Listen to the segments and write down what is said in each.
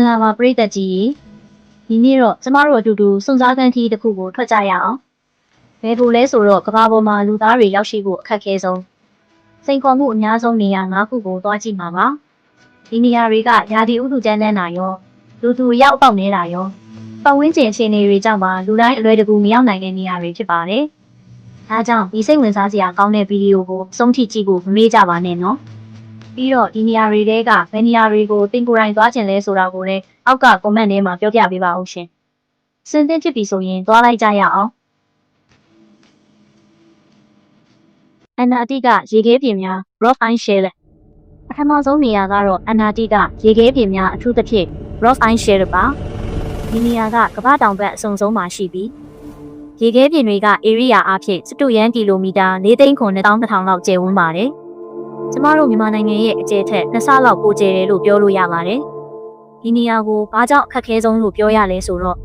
္ဂလာပါပရိသတ်ကြီးဒီနေ့တော့ကျမတို့အတူတူစုံစားခန်းခီးတစ်ခုကိုထွက်ကြရအောင်ဘယ်လိုလဲဆိုတော့ကမ္ဘာပေါ်မှာလူသားတွေရောက်ရှိဖို့အခက်အခဲဆုံးစိန်ခေါ်မှုအများဆုံးနေရာ၅ခုကိုသွားကြည့်မှာပါဒီနေရာတွေကရာသီဥတုကြမ်းတမ်းတာရောလူသူရောက်ပေါက်နေတာရောပတ်ဝန်းကျင်အခြေအနေတွေကြောင့်ပါလူတိုင်းအလွယ်တကူမရောက်နိုင်တဲ့နေရာတွေဖြစ်ပါတယ်ဒါကြောင့်ဒီစိတ်ဝင်စားစရာကောင်းတဲ့ဗီဒီယိုကိုစုံထိကြည့်ဖို့မမေ့ကြပါနဲ့နော် ပြီးတော့ဒီနေရာတွေတဲကဘယ်နေရာတွေကိုတင်ကိုယ်တိုင်သွားချင်လဲဆိုတာကိုလည်းအောက်က comment ထဲမှာပြောပြပေးပါဦးရှင်။စင်သင့်ဖြစ်ပြီဆိုရင်သွားလိုက်ကြရအောင်။အနာတိကရေခဲပြင်များ rock ice shell ပထမဆုံးနေရာကတော့အနာတိကရေခဲပြင်များအထူးသဖြင့် rock ice shell ပါ။ဒီနေရာကကမ္ဘာတောင်ဘက်အစုံဆုံးမှာရှိပြီးရေခဲပြင်တွေက area အဖြစ်စတုရန်ကီလိုမီတာ၄သိန်းခွန်2000လောက်ကျယ်ဝန်းပါတယ်။ ကျမတို့မြန်မာနိုင်ငံရဲ့အကျယ်ထက်နှစ်ဆလောက်ပိုကျယ်တယ်လို့ပြောလို့ရပါတယ်။ဒီနေရာကိုဘာကြောင့်အခက်ခဲဆုံးလို့ပြောရလဲဆိုတော့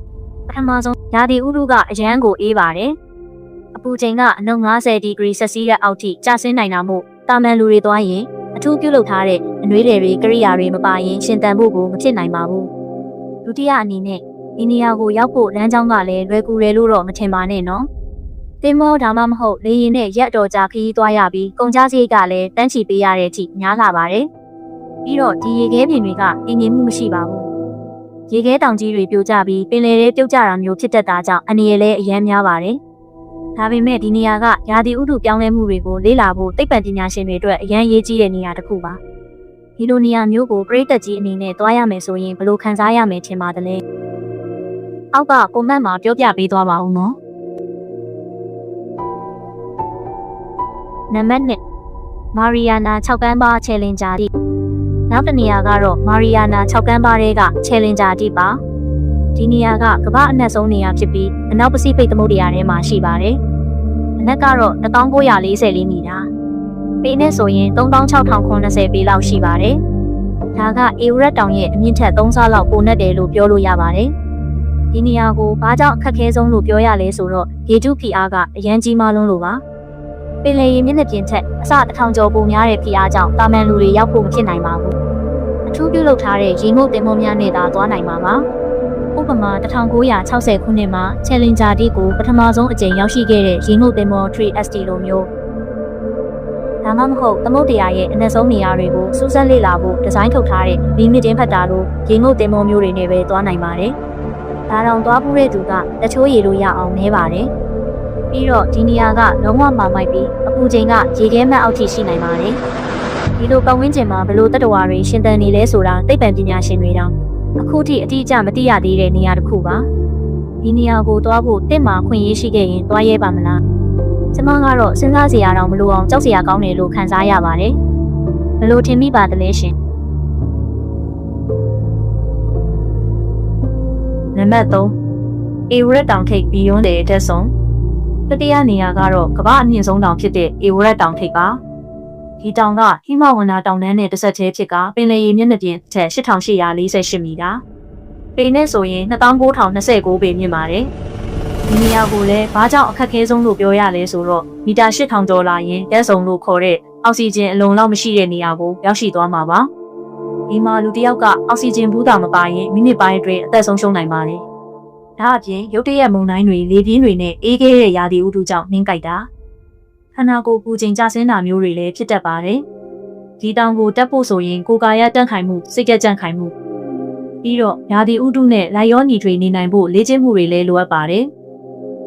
ပထမဆုံးရာသီဥတုကအရန်ကိုအေးပါတယ်။အပူချိန်ကအနှုတ်50ဒီဂရီဆက်စီးရဲ့အောက်ထိကျဆင်းနိုင်တာမို့တာမန်လူတွေသွားရင်အထူးပြုလုပ်ထားတဲ့အနွေးတွေကိရိယာတွေမပါရင်ရှင်သန်ဖို့ကိုမဖြစ်နိုင်ပါဘူး။ဒုတိယအနေနဲ့ဒီနေရာကိုရောက်ဖို့လမ်းကြောင်းကလည်းလွယ်ကူတယ်လို့တော့မထင်ပါနဲ့နော်။ တင်မောဒါမှမဟုတ်လေရင်နဲ့ရက်တော်ကြာခရီးသွားရပြီးကုန်ကြစရိတ်ကလည်းတန်းချီပေးရတဲ့အထိများလာပါတယ်။ပြီးတော့ဒီရေခဲပြင်တွေကအင်းငြင်းမှုမရှိပါဘူး။ရေခဲတောင်ကြီးတွေပြိုကျပြီးပင်လယ်ထဲပြုတ်ကျတာမျိုးဖြစ်တတ်တာကြောင့်အနေရလည်းအများများပါတယ်။ဒါပေမဲ့ဒီနေရာကရာသီဥတုပြောင်းလဲမှုတွေကိုလေ့လာဖို့သိပ္ပံပညာရှင်တွေအတွက်အရန်ရေးကြီးတဲ့နေရာတစ်ခုပါ။ဒီလိုနေရာမျိုးကိုပြည်သက်ကြီးအနေနဲ့သွားရမယ်ဆိုရင်ဘယ်လိုခံစားရမယ်ထင်ပါတယ်လဲ။အောက်ကကွန်မန့်မှာပြောပြပေးသွားပါဦးနော်။ နံပါတ်1မာရီယာနာ6ကမ်းပါချယ်လင်ဂျာတိနောက်တစ်နေရာကတော့မာရီယာနာ6ကမ်းပါတွေကချယ်လင်ဂျာတိပါဒီနေရာကကမ္ဘာအနက်ဆုံးနေရာဖြစ်ပြီးအနောက်ပစိဖိတ်သမုဒ္ဒရာထဲမှာရှိပါတယ်အနက်ကတော့1944မီတာပေနဲ့ဆိုရင်3690ပေလောက်ရှိပါတယ်ဒါကအေဝရက်တောင်ရဲ့အမြင့်ထက်3ဆလောက်ပိုနဲ့တယ်လို့ပြောလို့ရပါတယ်ဒီနေရာကိုဘာကြောင့်အခက်ခဲဆုံးလို့ပြောရလဲဆိုတော့ရေထုဖိအားကအရန်ကြီးမားလွန်းလို့ပါ ပင်လယ်ရေမျက်နှာပြင်ထက်အစတစ်ထောင်ကျော်ပိုများတဲ့ဖိအားကြောင့်တာမန်လူတွေရောက်ဖို့မဖြစ်နိုင်ပါဘူး။အထူးပြုလုပ်ထားတဲ့ရေငုပ်တင်မောများနဲ့သာသွားနိုင်မှာပါ။ဥပမာ1960ခုနှစ်မှာ Challenger D ကိုပထမဆုံးအကြိမ်ရောက်ရှိခဲ့တဲ့ရေငုပ်တင်မော 3ST လိုမျိုးဒါမှမဟုတ်သမုဒ္ဒရာရဲ့အနက်ဆုံးနေရာတွေကိုစူးစမ်းလေ့လာဖို့ဒီဇိုင်းထုတ်ထားတဲ့လီမစ်တင်ဖတ်တာလိုရေငုပ်တင်မောမျိုးတွေနဲ့ပဲသွားနိုင်ပါတယ်။ဒါတောင်သွားဖို့တဲ့သူကတချိုးရေလို့ရအောင်နေပါတယ်။ ပြီးတော့ဒီနေရာကလုံးဝမာမိုက်ပြီးအပူချိန်ကရေခဲမှတ်အောက်ထိရှိနိုင်ပါတယ်။ဒီလိုပတ်ဝန်းကျင်မှာဘလို့တတဝါတွေရှင်သန်နေလဲဆိုတာသိပ္ပံပညာရှင်တွေတောင်အခုထိအတိအကျမသိရသေးတဲ့နေရာတစ်ခုပါ။ဒီနေရာကိုသွားဖို့တင့်မှာခွင့်ရရှိခဲ့ရင်သွားရဲပါမလား။ကျမကတော့စဉ်းစားစရာတောင်မလိုအောင်ကြောက်စရာကောင်းတယ်လို့ခံစားရပါတယ်။ဘလို့ထင်မိပါသလဲရှင်။နံပါတ်3အေဝရက်တောင်ထိပ်ဘီယွန်းတဲ့တက်ဆုံး တတိယနေရာကတော့ကမ္ဘာအမြင့်ဆုံးတောင်ဖြစ်တဲ့အေဝရက်တောင်ထိပ်ပါဒီတောင်ကဟိမဝန္တာတောင်တန်းနဲ့တစ်ဆက်တည်းဖြစ်ကပင်လယ်ရေမျက်နှာပြင်ထက်8848မီတာပေနဲ့ဆိုရင်2929ပေမြင့်ပါတယ်ဒီနေရာကိုလည်းဘာကြောင့်အခက်ခဲဆုံးလို့ပြောရလဲဆိုတော့မီတာ8000ကျော်လာရင်တက်ဆုံလို့ခေါ်တဲ့အောက်ဆီဂျင်အလုံလောက်မရှိတဲ့နေရာကိုရောက်ရှိသွားမှာပါဒီမှာလူတစ်ယောက်ကအောက်ဆီဂျင်ဘူးတာမပါရင်မိနစ်ပိုင်းအတွင်းအသက်ဆုံးရှုံးနိုင်ပါတယ် ဒါအပြင်ရုတ်တရက်မုန်တိုင်းတွေလေပြင်းတွေနဲ့အေးခဲတဲ့ရာသီဥတုကြောင့်နှင်းကြိုက်တာခန္ဓာကိုယ်ပူချိန်ကျဆင်းတာမျိုးတွေလည်းဖြစ်တတ်ပါတယ်ဒီတောင်ကိုတက်ဖို့ဆိုရင်ကိုယ်ကာယတန့်ခိုင်မှုစိတ်ကြက်ကြန့်ခိုင်မှုပြီးတော့ရာသီဥတုနဲ့လိုက်ရောညီထွေနေနိုင်ဖို့လေ့ကျင့်မှုတွေလည်းလိုအပ်ပါတယ်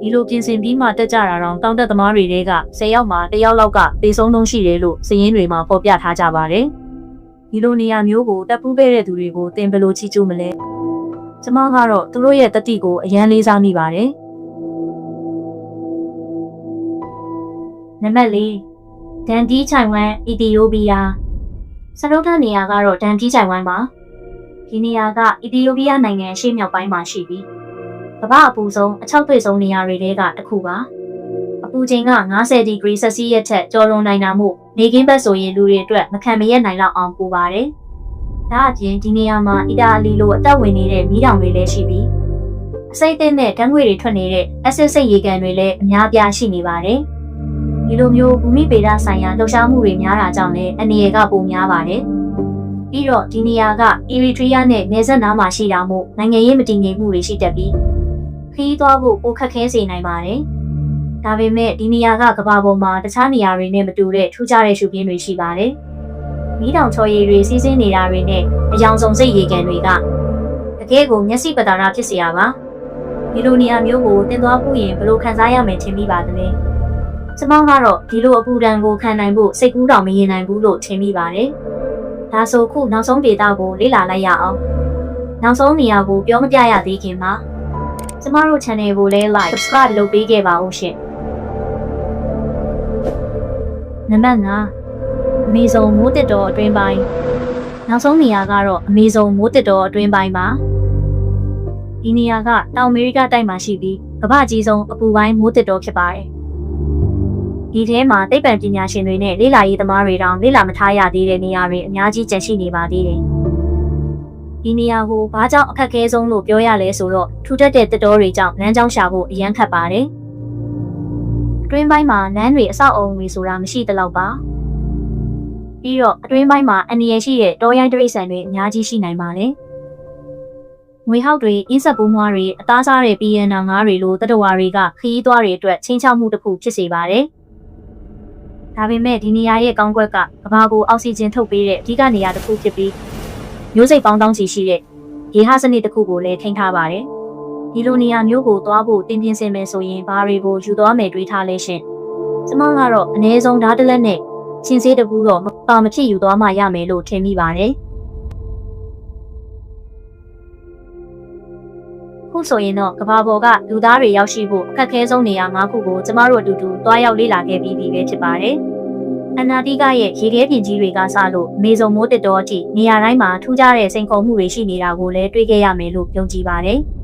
ဒီလိုပြင်ဆင်ပြီးမှတက်ကြတာတော့တောင်တက်သမားတွေတဲက10ယောက်မှ1ယောက်လောက်ကသေဆုံးလုံးရှိတယ်လို့စည်ရင်းတွေမှာဖော်ပြထားကြပါတယ်ဒီလိုနေရာမျိုးကိုတက်ပူးခဲ့တဲ့သူတွေကိုသင်ဘယ်လိုချီးကျူးမလဲ ကျမကတော့သူတို့ရဲ့တတိကိုအရန်လေးစားမိပါတယ်။နံပါတ်၄ဒန်ဒီချိုင်ဝမ်အီသီယိုးပီးယားစရုပ်ထနေရာကတော့ဒန်ဒီချိုင်ဝမ်ပါ။ဒီနေရာကအီသီယိုးပီးယားနိုင်ငံရှေ့မြောက်ပိုင်းမှာရှိပြီးကမ္ဘာအပူဆုံးအချောက်သွေ့ဆုံးနေရာတွေထဲကတစ်ခုပါ။အပူချိန်က90ဒီဂရီဆက်စီရဲ့ထက်ကျော်လွန်နိုင်တာမို့နေကင်းဘက်ဆိုရင်လူတွေအတွက်မခံမရက်နိုင်လောက်အောင်ပူပါတယ်။ ဒါအပြင်ဒီနေရာမှာအီတာလီလိုအသက်ဝင်နေတဲ့မီးတောင်တွေလည်းရှိပြီးအစိမ့်အသင့်နဲ့ဓာတ်ငွေတွေထွက်နေတဲ့အဆစ်စိတ်ရေကန်တွေလည်းအများပြားရှိနေပါတယ်။ဒီလိုမျိုးဘူမိပေဒဆိုင်ရာလှုပ်ရှားမှုတွေများတာကြောင့်လည်းအနေရကပိုများပါတယ်ပြီးတော့ဒီနေရာကအီရီထရီးယားနဲ့နယ်စပ်နားမှာရှိတာမို့နိုင်ငံရေးမတည်ငြိမ်မှုတွေရှိတတ်ပြီးခရီးသွားဖို့ပိုခက်ခဲစေနိုင်ပါတယ်။ဒါပေမဲ့ဒီနေရာကကမ္ဘာပေါ်မှာတခြားနေရာတွေနဲ့မတူတဲ့ထူးခြားတဲ့ရှုခင်းတွေရှိပါတယ်။ မီးတောင်ချော်ရည်တွေစီးဆင်းနေတာတွေနဲ့အယောင်စုံစိတ်ရေကန်တွေကတကယ်ကိုမျက်စိပတာနာဖြစ်เสียပါ။ဒီလိုနေရာမျိုးကိုတင်သွားဖို့ရင်ဘယ်လိုခံစားရမယ်ထင်မိပါသလဲ။ကျမကတော့ဒီလိုအပူဒဏ်ကိုခံနိုင်ဖို့စိတ်ကူးတောင်မရင်နိုင်ဘူးလို့ထင်မိပါတယ်။ဒါဆိုခုနောက်ဆုံးဒေတာကိုလေ့လာလိုက်ရအောင်။နောက်ဆုံးနေရာကိုပြောမပြရသေးခင်မှာကျမတို့ channel ကိုလည်း like subscribe လုပ်ပေးခဲ့ပါဦးရှင်။နံပါတ်5 အမေဇုံမိုးတစ်တော်အတွင်းပိုင်းနောက်ဆုံးနေရာကတော့အမေဇုံမိုးတစ်တော်အတွင်းပိုင်းပါဒီနေရာကတောင်အမေရိကတိုက်မှာရှိပြီးကမ္ဘာကြီးဆုံးအပူပိုင်းမိုးတစ်တော်ဖြစ်ပါတယ်ဒီထဲမှာသိပ္ပံပညာရှင်တွေနဲ့လေ့လာရေးသမားတွေတောင်လေ့လာမထားရသေးတဲ့နေရာတွေအများကြီးကျန်ရှိနေပါသေးတယ်ဒီနေရာကိုဘာကြောင့်အခက်အခဲဆုံးလို့ပြောရလဲဆိုတော့ထူထပ်တဲ့တစ်တော်တွေကြောင့်လမ်းကြောင်းရှာဖို့အရန်ခက်ပါတယ်အတွင်းပိုင်းမှာလမ်းတွေအဆောက်အအုံတွေဆိုတာမရှိသလောက်ပါ ပြီးတော့အတွင်းပိုင်းမှာအန္တရာယ်ရှိတဲ့တောရိုင်းတိရစ္ဆာန်တွေအများကြီးရှိနိုင်ပါတယ်ငွေဟောက်တွေအင်းဆက်ပိုးမွားတွေအသားစားတဲ့ပြည်ရန်နာငါးတွေလိုတတဝါတွေကခရီးသွားတွေအတွက်ချင်းချောက်မှုတစ်ခုဖြစ်စေပါတယ်ဒါပေမဲ့ဒီနေရာရဲ့ကောင်းကွက်ကကဘာကိုအောက်ဆီဂျင်ထုတ်ပေးတဲ့အဓိကနေရာတစ်ခုဖြစ်ပြီးမျိုးစိတ်ပေါင်းတောင်းစီရှိတဲ့ရေဟစနစ်တစ်ခုကိုလည်းထိန်းထားပါတယ်ဒီလိုနေရာမျိုးကိုသွားဖို့တင်ပြင်းစင်မယ်ဆိုရင်ဘာတွေကိုယူသွားမယ်တွေးထားလဲရှင်ကျမကတော့အ ਨੇ ဆုံးဓာတ်တလက်နဲ့ ချင်းစေးတကူတော့မပါမဖြစ်ယူသွားမှရမယ်လို့ထင်မိပါတယ်ခုဆိုရင်တော့ကဘာပေါ်ကလူသားတွေရောက်ရှိဖို့အခက်အခဲဆုံးနေရာ၅ခုကိုကျမတို့အတူတူတွားရောက်လေ့လာခဲ့ပြီးပြီပဲဖြစ်ပါတယ်။အနာတိကရဲ့ရေခဲပြင်ကြီးတွေကစလို့မေဇုံမိုးတစ်တော်အထိနေရာတိုင်းမှာထူးခြားတဲ့စိန်ခေါ်မှုတွေရှိနေတာကိုလည်းတွေ့ခဲ့ရမယ်လို့ယုံကြည်ပါတယ်။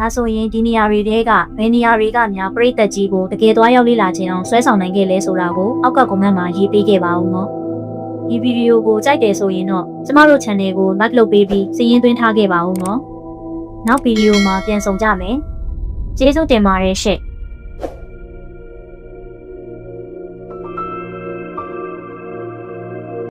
ဒါဆိုရင်ဒီနေရာတွေတဲကဘယ်နေရာတွေကများပြိသက်ကြီးကိုတကယ်တွားရောက်လေ့လာခြင်းအောင်ဆွဲဆောင်နိုင်ခဲ့လဲဆိုတာကိုအောက်ကကွန်မန့်မှာရေးပေးခဲ့ပါဦးနော်။ဒီဗီဒီယိုကိုကြိုက်တယ်ဆိုရင်တော့ကျမတို့ channel ကို like လုပ်ပေးပြီးစာရင်းသွင်းထားခဲ့ပါဦးနော်။နောက်ဗီဒီယိုမှာပြန်ဆောင်ကြမယ်။ကျေးဇူးတင်ပါတယ်ရှင့်။